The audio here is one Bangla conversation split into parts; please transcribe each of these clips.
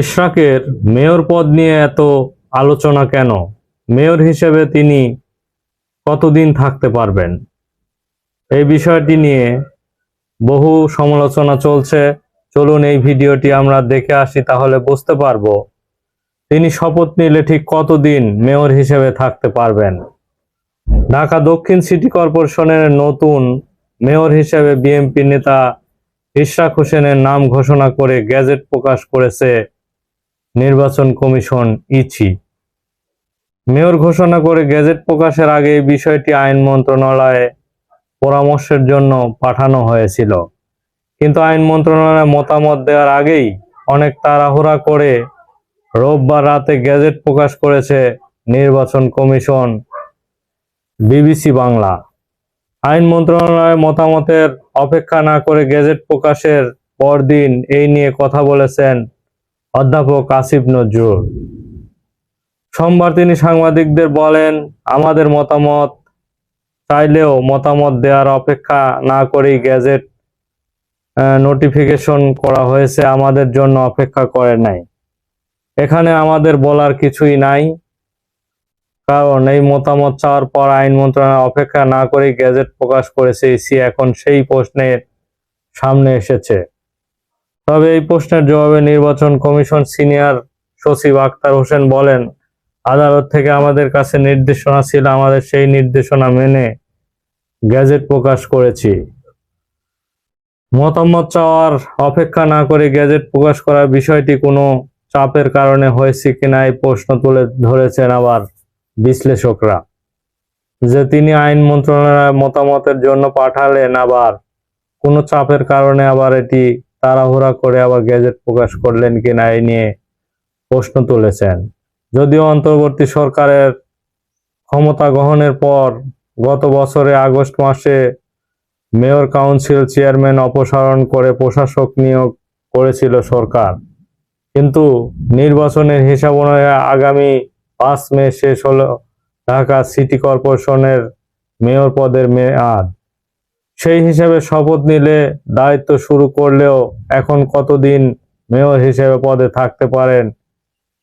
ইশরাকের মেয়র পদ নিয়ে এত আলোচনা কেন? মেয়র হিসেবে তিনি কতদিন থাকতে পারবেন? এই বিষয়টি নিয়ে বহু সমালোচনা চলছে। চলুন এই ভিডিওটি আমরা দেখে আসি, তাহলে বুঝতে পারব তিনি শপথ নিলে ঠিক কতদিন মেয়র হিসেবে থাকতে পারবেন। ঢাকা দক্ষিণ সিটি কর্পোরেশনের নতুন মেয়র হিসেবে বিএমপি নেতা ইশরাক হোসেনের নাম ঘোষণা করে গ্যাজেট প্রকাশ করেছে নির্বাচন কমিশন ইচি। মেয়র ঘোষণা করে গেজেট প্রকাশের আগে এই বিষয়টি আইন মন্ত্রণালয়ে পরামর্শের জন্য পাঠানো হয়েছিল। কিন্তু আইন মন্ত্রণালয়ে মতামত দেওয়ার আগেই অনেক তাড়াহুড়া করে রোববার রাতে গেজেট প্রকাশ করেছে নির্বাচন কমিশন বিবিসি বাংলা। আইন মন্ত্রণালয়ের মতামতের অপেক্ষা না করে গেজেট প্রকাশের পরদিন এই নিয়ে কথা বলেছেন অধ্যাপক আসিফ নজরুল। সোমবার তিনি সাংবাদিকদের বলেন, আমাদের মতামত চাইলেও মতামত দেওয়ার অপেক্ষা না করেই গ্যাজেট নোটিফিকেশন করা হয়েছে, আমাদের জন্য অপেক্ষা করে নাই। এখানে আমাদের বলার কিছুই নাই। কারণ এই মতামত চাওয়ার পর আইন মন্ত্রণালয় অপেক্ষা না করে গ্যাজেট প্রকাশ করেছে ইসি এখন সেই প্রশ্নের সামনে এসেছে। তবে এই প্রশ্নের জবাবে নির্বাচন কমিশন সিনিয়র সচিব আক্তার হোসেন বলেন, আদালত থেকে আমাদের কাছে নির্দেশনা ছিল, আমাদের সেই নির্দেশনা মেনে গ্যাজেট প্রকাশ করেছি। মতামত চাওয়ার অপেক্ষা না করে গ্যাজেট প্রকাশ করার বিষয়টি কোনো চাপের কারণে হয়েছে কিনা এই প্রশ্ন তুলে ধরেছেন আবার বিশ্লেষকরা, যে তিনি আইন মন্ত্রণালয়ের মতামতের জন্য পাঠালেন, আবার কোনো চাপের কারণে আবার এটি তাড়াহুড়া করে আবার গ্যাজেট প্রকাশ করলেন কিনা এই নিয়ে প্রশ্ন তুলেছেন। যদিও অন্তর্বর্তী সরকারের ক্ষমতা গ্রহণের পর গত বছরে আগস্ট মাসে মেয়র কাউন্সিল চেয়ারম্যান অপসারণ করে প্রশাসক নিয়োগ করেছিল সরকার। কিন্তু নির্বাচনের হিসাব অনুযায়ী আগামী পাঁচ মে শেষ হলো ঢাকা সিটি কর্পোরেশনের মেয়র পদের মেয়াদ। সেই হিসেবে শপথ নিলে দায়িত্ব শুরু করলেও এখন কতদিন মেয়র হিসেবে পদে থাকতে পারেন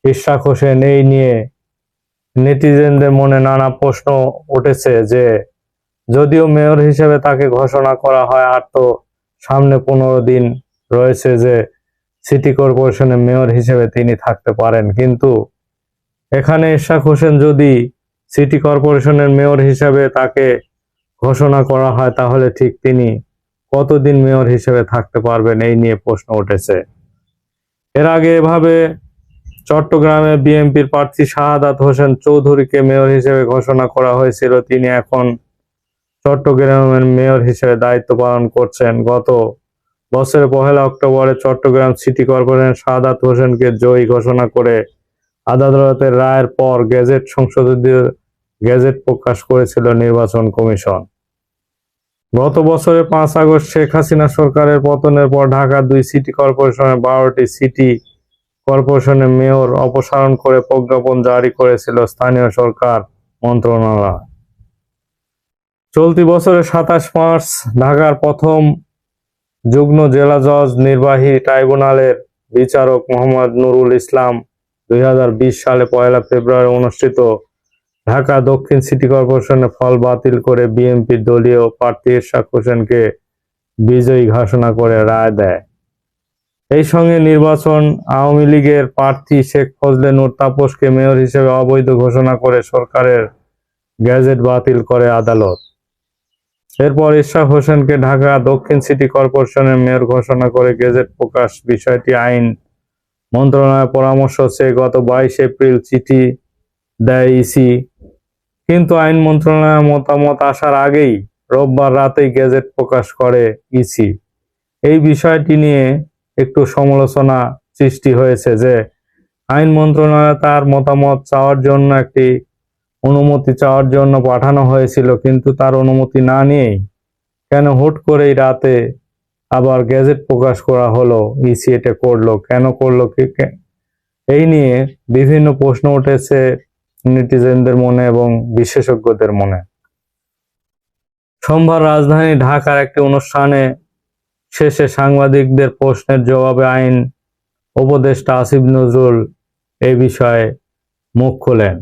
ইশরাক হোসেন, এই নিয়ে নেটিজেনদের মনে নানা প্রশ্ন উঠেছে যে, যদিও মেয়র হিসেবে তাকে ঘোষণা করা হয়, আর তো সামনে পনেরো দিন রয়েছে যে সিটি কর্পোরেশনের মেয়র হিসেবে তিনি থাকতে পারেন। কিন্তু এখানে ইশরাক হোসেন যদি সিটি কর্পোরেশনের মেয়র হিসেবে তাকে ঘোষণা করা হয়, তাহলে ঠিক তিনি কতদিন মেয়র হিসেবে থাকতে পারবেন এই নিয়ে প্রশ্ন উঠেছে। এর আগে এভাবে চট্টগ্রামে বিএনপির প্রার্থী শাহাদাত হোসেন চৌধুরীকে মেয়র হিসেবে ঘোষণা করা হয়েছিল। তিনি এখন চট্টগ্রামের মেয়র হিসেবে দায়িত্ব পালন করছেন। গত বছরের পহেলা অক্টোবরে চট্টগ্রাম সিটি কর্পোরেশন শাহাদাত হোসেনকে জয়ী ঘোষণা করে আদালতের রায়ের পর গেজেট সংশোধিত গেজেট প্রকাশ করেছিল নির্বাচন কমিশন। গত বছরের পাঁচ আগস্ট শেখ হাসিনা সরকারের পতনের পর ঢাকা দুই সিটি কর্পোরেশনের বারোটি সিটি কর্পোরেশনের মেয়র অপসারণ করে প্রজ্ঞাপন জারি করেছিল স্থানীয় সরকার মন্ত্রণালয়। চলতি বছরের সাতাশ মার্চ ঢাকার প্রথম যুগ্ম জেলা জজ নির্বাহী ট্রাইব্যুনালের বিচারক মোহাম্মদ নুরুল ইসলাম দুই হাজার বিশ সালে পয়লা ফেব্রুয়ারি অনুষ্ঠিত ঢাকা দক্ষিণ সিটি কর্পোরেশনের ফল বাতিল করে বিএনপির দলীয় প্রার্থী ইরশাক হোসেনকে বিজয়ী ঘোষণা করে রায় দেয়। এই সঙ্গে নির্বাচন আওয়ামী লীগের প্রার্থী শেখ ফজলে নূর তাপসকে মেয়র হিসেবে অবৈধ ঘোষণা করে সরকারের গ্যাজেট বাতিল করে আদালত। এরপর ইশরাক হোসেনকে ঢাকা দক্ষিণ সিটি কর্পোরেশনের মেয়র ঘোষণা করে গেজেট প্রকাশ বিষয়টি আইন মন্ত্রণালয়ের পরামর্শ চেয়ে গত বাইশ এপ্রিল চিঠি দেয় ইসি। কিন্তু আইন মন্ত্রণালয়ের মতামত আসার আগেই রোববার রাতেই গেজেট প্রকাশ করে ইসি। এই বিষয়টি নিয়ে একটু সমালোচনা সৃষ্টি হয়েছে যে আইন মন্ত্রণালয় তার মতামত চাওয়ার জন্য একটি অনুমতি চাওয়ার জন্য পাঠানো হয়েছিল, কিন্তু তার অনুমতি না নিয়েই কেন হুট করেই রাতে আবার গেজেট প্রকাশ করা হলো ইসি এটা করল, কেন করল এই নিয়ে বিভিন্ন প্রশ্ন উঠেছে নেটিজেনদের মনে এবং বিশেষজ্ঞদের মনে। সোমবার রাজধানী ঢাকার একটি অনুষ্ঠানে শেষে সাংবাদিকদের প্রশ্নের জবাবে আইন উপদেষ্টা আসিফ নজরুল এই বিষয়ে মুখ খোলেন।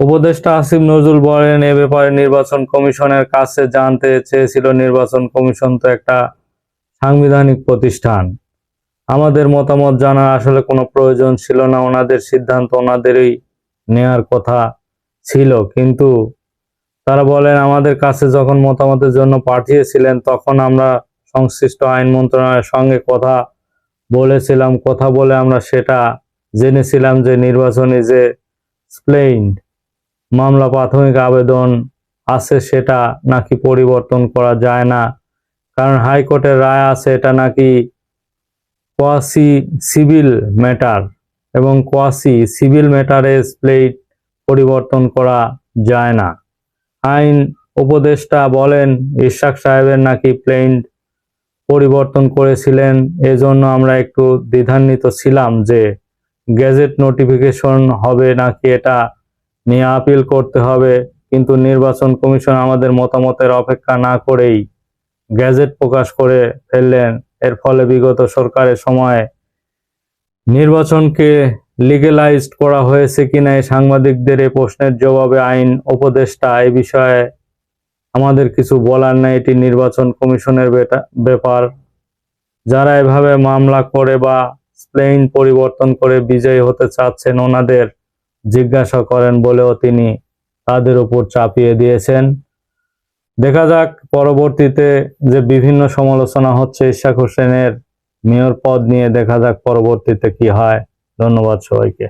উপদেষ্টা আসিফ নজরুল বলেন, এ ব্যাপারে নির্বাচন কমিশনের কাছে জানতে চেয়েছিল, নির্বাচন কমিশন তো একটা সাংবিধানিক প্রতিষ্ঠান। আমাদের মতামত জানার আসলে কোনো প্রয়োজন ছিল না, ওনাদের সিদ্ধান্ত ওনাদেরই নেয়ার কথা ছিল। কিন্তু তারা বলেন, আমাদের কাছে যখন মতামতের জন্য পাঠিয়েছিলেন, তখন আমরা সংশ্লিষ্ট আইন মন্ত্রণালয়ের সঙ্গে কথা বলেছিলাম। কথা বলে আমরা সেটা জেনেছিলাম যে নির্বাচনী যে স্প্লেইন মামলা, প্রাথমিক আবেদন আছে সেটা নাকি পরিবর্তন করা যায় না। কারণ হাইকোর্টের রায় আছে, এটা নাকি কোয়াসি সিভিল ম্যাটার এবং কোয়াসি সিভিল ম্যাটারে স্প্লেট পরিবর্তন করা যায় না। আইন উপদেষ্টা বলেন, ইশাক সাহেবের নাকি প্লেন পরিবর্তন করেছিলেন, এজন্য আমরা একটু দ্বিধান্বিত ছিলাম যে গেজেট নোটিফিকেশন হবে নাকি এটা নিয়ে আপিল করতে হবে, কিন্তু নির্বাচন কমিশন আমাদের মতামতের অপেক্ষা না করেই গ্যাজেট প্রকাশ করে ফেললেন। এর ফলে বিগত সরকারের সময়ে নির্বাচনকে লিগেলাইজড করা হয়েছে কিনা এই সাংবাদিকদের এই প্রশ্নের জবাবে আইন উপদেষ্টা এই বিষয়ে আমাদের কিছু বলার নাই। এটি নির্বাচন কমিশনের ব্যাপার। যারা এভাবে মামলা করে বা স্প্লেইন পরিবর্তন করে বিজয়ী হতে চাচ্ছেন, ওনাদের জিজ্ঞাসা করেন বলেও তিনি তাদের উপর চাপিয়ে দিয়েছেন। দেখা যাক পরবর্তীতে যে বিভিন্ন সমালোচনা হচ্ছে ইশাক হোসেনের মেয়র পদ নিয়ে দেখা যাক পরবর্তীতে কি হয়। ধন্যবাদ সবাইকে।